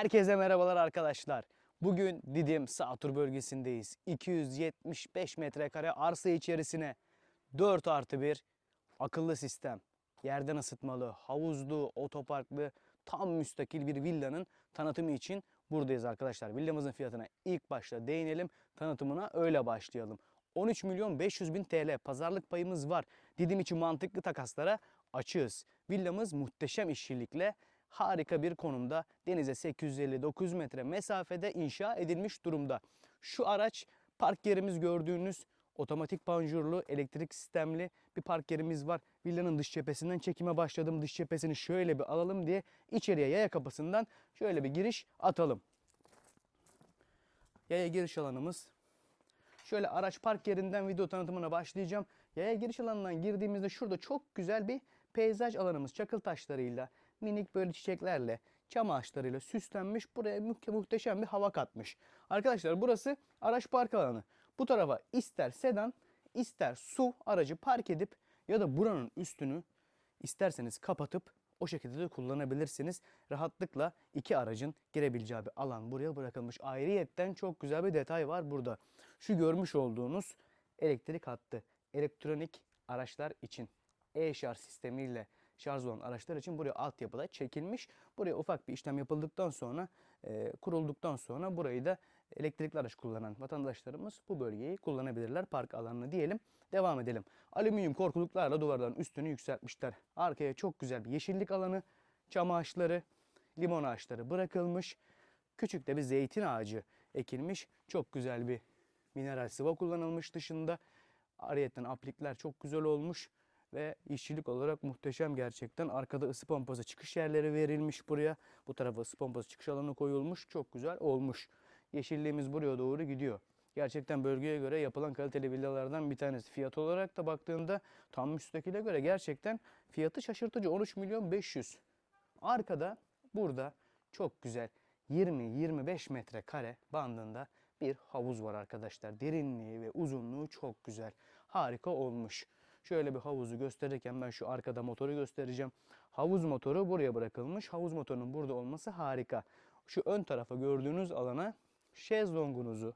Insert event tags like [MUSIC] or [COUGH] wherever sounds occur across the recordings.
Herkese merhabalar arkadaşlar. Bugün Didim Sağtur bölgesindeyiz. 275 metrekare arsa içerisine 4 artı 1 akıllı sistem, yerden ısıtmalı, havuzlu, otoparklı, tam müstakil bir villanın tanıtımı için buradayız arkadaşlar. Villamızın fiyatına ilk başta değinelim. Tanıtımına öyle başlayalım. 13 milyon 500 bin TL pazarlık payımız var. Didim için mantıklı takaslara açığız. Villamız muhteşem işçilikle harika bir konumda denize 850-900 metre mesafede inşa edilmiş durumda. Şu araç park yerimiz gördüğünüz otomatik panjurlu elektrik sistemli bir park yerimiz var. Villanın dış cephesinden çekime başladım. Dış cephesini şöyle bir alalım diye içeriye yaya kapısından şöyle bir giriş atalım. Yaya giriş alanımız Şöyle araç park yerinden video tanıtımına başlayacağım. Yaya giriş alanından girdiğimizde şurada çok güzel bir peyzaj alanımız çakıl taşlarıyla, minik böyle çiçeklerle, çam ağaçlarıyla süslenmiş. Buraya mu- muhteşem bir hava katmış. Arkadaşlar burası araç park alanı. Bu tarafa ister sedan, ister su aracı park edip ya da buranın üstünü isterseniz kapatıp o şekilde de kullanabilirsiniz. Rahatlıkla iki aracın girebileceği bir alan buraya bırakılmış. Ayrıyetten çok güzel bir detay var burada. Şu görmüş olduğunuz elektrik hattı. Elektronik araçlar için e-şarj sistemiyle şarj olan araçlar için buraya altyapıda çekilmiş. Buraya ufak bir işlem yapıldıktan sonra, e, kurulduktan sonra burayı da elektrikli araç kullanan vatandaşlarımız bu bölgeyi kullanabilirler. Park alanını diyelim. Devam edelim. Alüminyum korkuluklarla duvarların üstünü yükseltmişler. Arkaya çok güzel bir yeşillik alanı, çam ağaçları, limon ağaçları bırakılmış. Küçük de bir zeytin ağacı ekilmiş. Çok güzel bir mineral sıva kullanılmış dışında. Ariyetten aplikler çok güzel olmuş ve işçilik olarak muhteşem gerçekten. Arkada ısı pompası çıkış yerleri verilmiş buraya. Bu tarafa ısı pompası çıkış alanı koyulmuş. Çok güzel olmuş. Yeşilliğimiz buraya doğru gidiyor. Gerçekten bölgeye göre yapılan kaliteli villalardan bir tanesi. Fiyat olarak da baktığında tam müstakile göre gerçekten fiyatı şaşırtıcı. 13 milyon 500. Arkada burada çok güzel 20-25 metrekare bandında bir havuz var arkadaşlar. Derinliği ve uzunluğu çok güzel. Harika olmuş. Şöyle bir havuzu gösterirken ben şu arkada motoru göstereceğim. Havuz motoru buraya bırakılmış. Havuz motorunun burada olması harika. Şu ön tarafa gördüğünüz alana şezlongunuzu,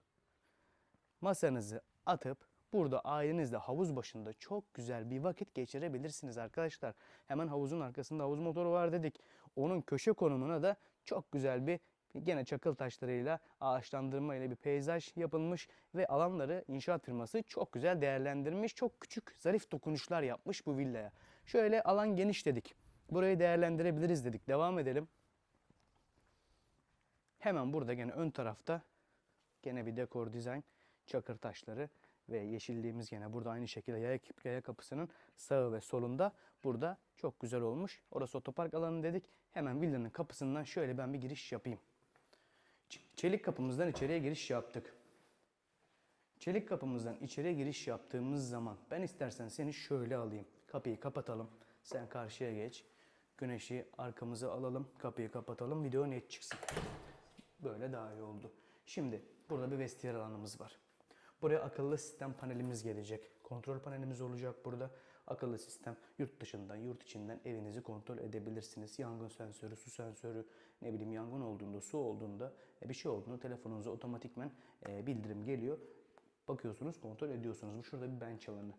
masanızı atıp burada ailenizle havuz başında çok güzel bir vakit geçirebilirsiniz arkadaşlar. Hemen havuzun arkasında havuz motoru var dedik. Onun köşe konumuna da çok güzel bir gene çakıl taşlarıyla ağaçlandırma ile bir peyzaj yapılmış ve alanları inşaat firması çok güzel değerlendirmiş. Çok küçük zarif dokunuşlar yapmış bu villaya. Şöyle alan geniş dedik. Burayı değerlendirebiliriz dedik. Devam edelim. Hemen burada gene ön tarafta gene bir dekor dizayn çakır taşları ve yeşilliğimiz gene burada aynı şekilde yaya, yaya kapısının sağı ve solunda burada çok güzel olmuş. Orası otopark alanı dedik. Hemen villanın kapısından şöyle ben bir giriş yapayım. Çelik kapımızdan içeriye giriş yaptık. Çelik kapımızdan içeriye giriş yaptığımız zaman ben istersen seni şöyle alayım. Kapıyı kapatalım. Sen karşıya geç. Güneşi arkamıza alalım. Kapıyı kapatalım. Video net çıksın. Böyle daha iyi oldu. Şimdi burada bir vestiyer alanımız var. Buraya akıllı sistem panelimiz gelecek. Kontrol panelimiz olacak burada. Akıllı sistem yurt dışından, yurt içinden evinizi kontrol edebilirsiniz. Yangın sensörü, su sensörü, ne bileyim yangın olduğunda, su olduğunda, e, bir şey olduğunda telefonunuza otomatikmen e, bildirim geliyor. Bakıyorsunuz, kontrol ediyorsunuz. Bu şurada bir bench alanı.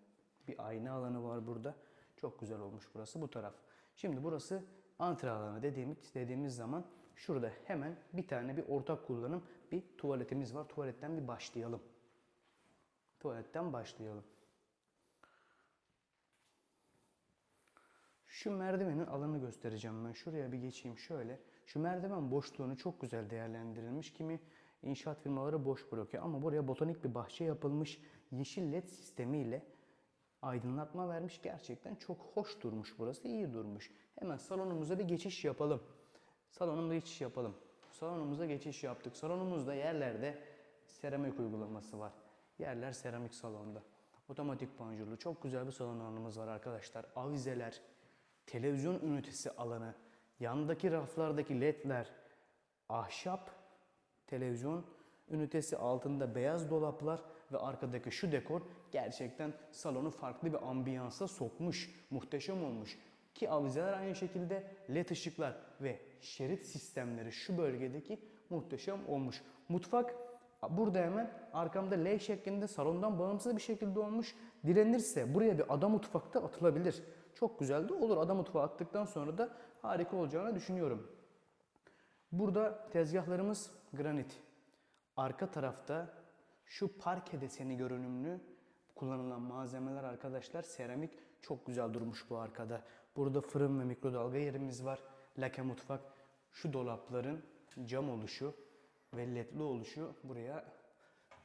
Bir ayna alanı var burada. Çok güzel olmuş burası bu taraf. Şimdi burası antre alanı dediğimiz, dediğimiz zaman şurada hemen bir tane bir ortak kullanım bir tuvaletimiz var. Tuvaletten bir başlayalım. Tuvaletten başlayalım. Şu merdivenin alanı göstereceğim ben. Şuraya bir geçeyim şöyle. Şu merdiven boşluğunu çok güzel değerlendirilmiş. Kimi inşaat firmaları boş bırakıyor ama buraya botanik bir bahçe yapılmış. Yeşil led sistemiyle aydınlatma vermiş. Gerçekten çok hoş durmuş burası. iyi durmuş. Hemen salonumuza bir geçiş yapalım. Salonumuza geçiş yapalım. Salonumuza geçiş yaptık. Salonumuzda yerlerde seramik uygulaması var. Yerler seramik salonda. Otomatik panjurlu çok güzel bir salon alanımız var arkadaşlar. Avizeler, televizyon ünitesi alanı, yandaki raflardaki ledler, ahşap televizyon ünitesi altında beyaz dolaplar ve arkadaki şu dekor gerçekten salonu farklı bir ambiyansa sokmuş. Muhteşem olmuş. Ki avizeler aynı şekilde led ışıklar ve şerit sistemleri şu bölgedeki muhteşem olmuş. Mutfak burada hemen arkamda L şeklinde salondan bağımsız bir şekilde olmuş. Direnirse buraya bir ada mutfakta atılabilir. Çok güzel de olur. Ada mutfağı attıktan sonra da harika olacağını düşünüyorum. Burada tezgahlarımız granit. Arka tarafta şu parke deseni görünümlü kullanılan malzemeler arkadaşlar seramik çok güzel durmuş bu arkada. Burada fırın ve mikrodalga yerimiz var. Lake mutfak. Şu dolapların cam oluşu ve ledli oluşu buraya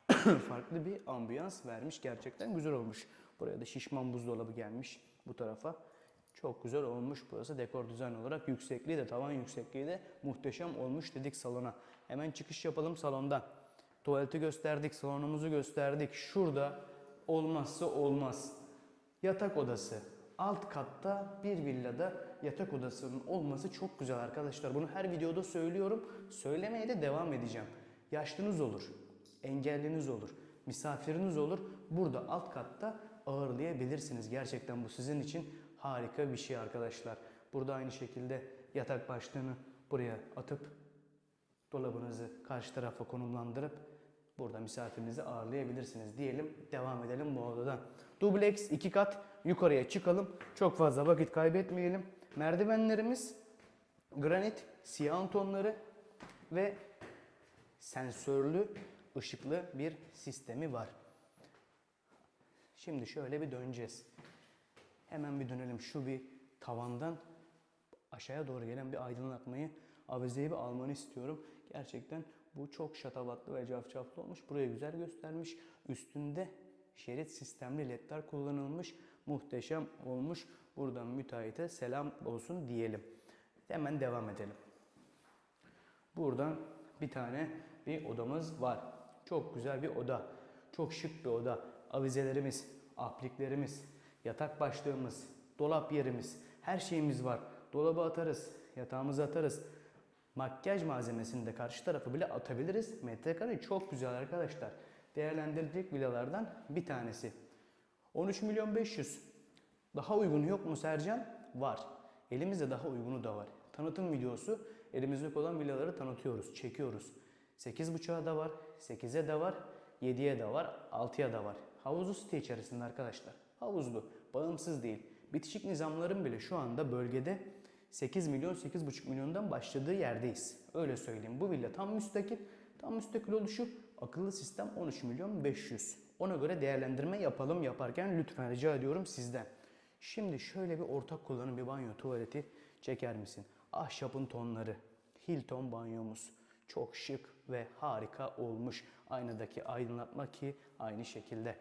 [COUGHS] farklı bir ambiyans vermiş. Gerçekten güzel olmuş. Buraya da şişman buzdolabı gelmiş bu tarafa. Çok güzel olmuş burası dekor düzen olarak. Yüksekliği de tavan yüksekliği de muhteşem olmuş dedik salona. Hemen çıkış yapalım salondan. Tuvaleti gösterdik, salonumuzu gösterdik. Şurada olmazsa olmaz. Yatak odası. Alt katta bir villada yatak odasının olması çok güzel arkadaşlar. Bunu her videoda söylüyorum. Söylemeye de devam edeceğim. Yaşlınız olur, engelliniz olur, misafiriniz olur. Burada alt katta ağırlayabilirsiniz. Gerçekten bu sizin için harika bir şey arkadaşlar. Burada aynı şekilde yatak başlığını buraya atıp dolabınızı karşı tarafa konumlandırıp burada misafirinizi ağırlayabilirsiniz diyelim. Devam edelim bu odadan. Dubleks iki kat yukarıya çıkalım. Çok fazla vakit kaybetmeyelim. Merdivenlerimiz granit, siyah tonları ve sensörlü ışıklı bir sistemi var. Şimdi şöyle bir döneceğiz. Hemen bir dönelim. Şu bir tavandan aşağıya doğru gelen bir aydınlatmayı avizeyi bir almanı istiyorum. Gerçekten bu çok şatavatlı ve cafcaflı olmuş. Burayı güzel göstermiş. Üstünde şerit sistemli ledler kullanılmış. Muhteşem olmuş. Buradan müteahhite selam olsun diyelim. Hemen devam edelim. Buradan bir tane bir odamız var. Çok güzel bir oda. Çok şık bir oda. Avizelerimiz, apliklerimiz, yatak başlığımız, dolap yerimiz, her şeyimiz var. Dolaba atarız, yatağımıza atarız. Makyaj malzemesini de karşı tarafı bile atabiliriz. Metrekare çok güzel arkadaşlar. Değerlendirilecek villalardan bir tanesi. 13 milyon 500. Daha uygun yok mu Sercan? Var. Elimizde daha uygunu da var. Tanıtım videosu elimizde olan villaları tanıtıyoruz, çekiyoruz. 8.5'a da var, 8'e de var, 7'ye de var, 6'ya da var. Havuzlu site içerisinde arkadaşlar. Havuzlu, bağımsız değil. Bitişik nizamların bile şu anda bölgede 8 milyon 8,5 milyondan başladığı yerdeyiz. Öyle söyleyeyim. Bu villa tam müstakil. Tam müstakil oluşu akıllı sistem 13 milyon 500. Ona göre değerlendirme yapalım yaparken lütfen rica ediyorum sizden. Şimdi şöyle bir ortak kullanım bir banyo tuvaleti çeker misin? Ahşapın tonları. Hilton banyomuz. Çok şık ve harika olmuş. Aynadaki aydınlatma ki aynı şekilde.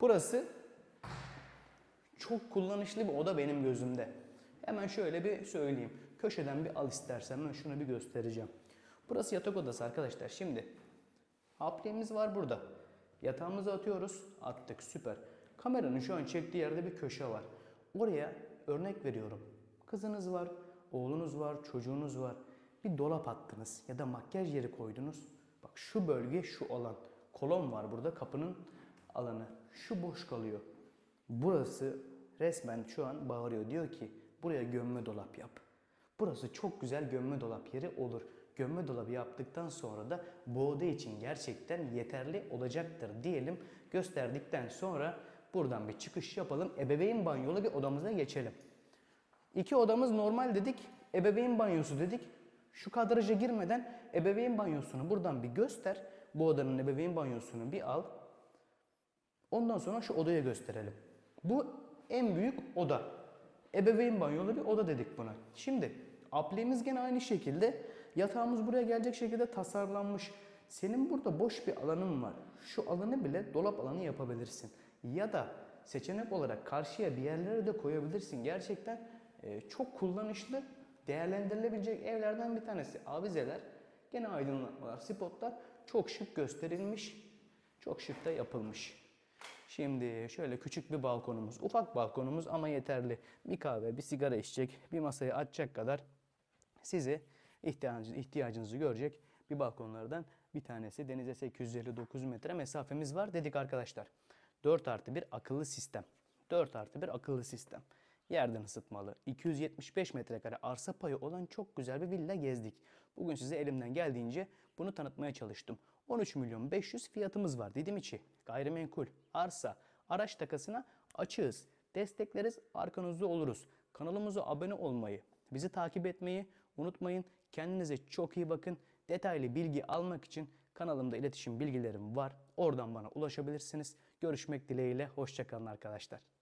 Burası çok kullanışlı bir oda benim gözümde. Hemen şöyle bir söyleyeyim. Köşeden bir al istersen ben şunu bir göstereceğim. Burası yatak odası arkadaşlar. Şimdi apliğimiz var burada. Yatağımızı atıyoruz. Attık süper. Kameranın şu an çektiği yerde bir köşe var. Oraya örnek veriyorum. Kızınız var, oğlunuz var, çocuğunuz var. Bir dolap attınız ya da makyaj yeri koydunuz. Bak şu bölge şu alan. Kolon var burada kapının alanı. Şu boş kalıyor. Burası resmen şu an bağırıyor. Diyor ki buraya gömme dolap yap. Burası çok güzel gömme dolap yeri olur. Gömme dolabı yaptıktan sonra da bu oda için gerçekten yeterli olacaktır diyelim. Gösterdikten sonra buradan bir çıkış yapalım. Ebeveyn banyolu bir odamıza geçelim. İki odamız normal dedik. Ebeveyn banyosu dedik. Şu kadraja girmeden ebeveyn banyosunu buradan bir göster. Bu odanın ebeveyn banyosunu bir al. Ondan sonra şu odaya gösterelim. Bu en büyük oda. Ebeveyn banyolu bir oda dedik buna. Şimdi apliğimiz gene aynı şekilde yatağımız buraya gelecek şekilde tasarlanmış. Senin burada boş bir alanın var. Şu alanı bile dolap alanı yapabilirsin. Ya da seçenek olarak karşıya bir yerlere de koyabilirsin. Gerçekten e, çok kullanışlı, değerlendirilebilecek evlerden bir tanesi. Avizeler, gene aydınlatmalar, spotlar çok şık gösterilmiş, çok şık da yapılmış. Şimdi şöyle küçük bir balkonumuz. Ufak balkonumuz ama yeterli. Bir kahve, bir sigara içecek, bir masayı açacak kadar sizi ihtiyacınızı, ihtiyacınızı görecek bir balkonlardan bir tanesi. Denize 859 metre mesafemiz var dedik arkadaşlar. 4 artı bir akıllı sistem. 4 artı bir akıllı sistem. yerden ısıtmalı, 275 metrekare arsa payı olan çok güzel bir villa gezdik. Bugün size elimden geldiğince bunu tanıtmaya çalıştım. 13 milyon 500 fiyatımız var dedim içi. Gayrimenkul, arsa, araç takasına açığız. Destekleriz, arkanızda oluruz. Kanalımıza abone olmayı, bizi takip etmeyi unutmayın. Kendinize çok iyi bakın. Detaylı bilgi almak için kanalımda iletişim bilgilerim var. Oradan bana ulaşabilirsiniz. Görüşmek dileğiyle. Hoşçakalın arkadaşlar.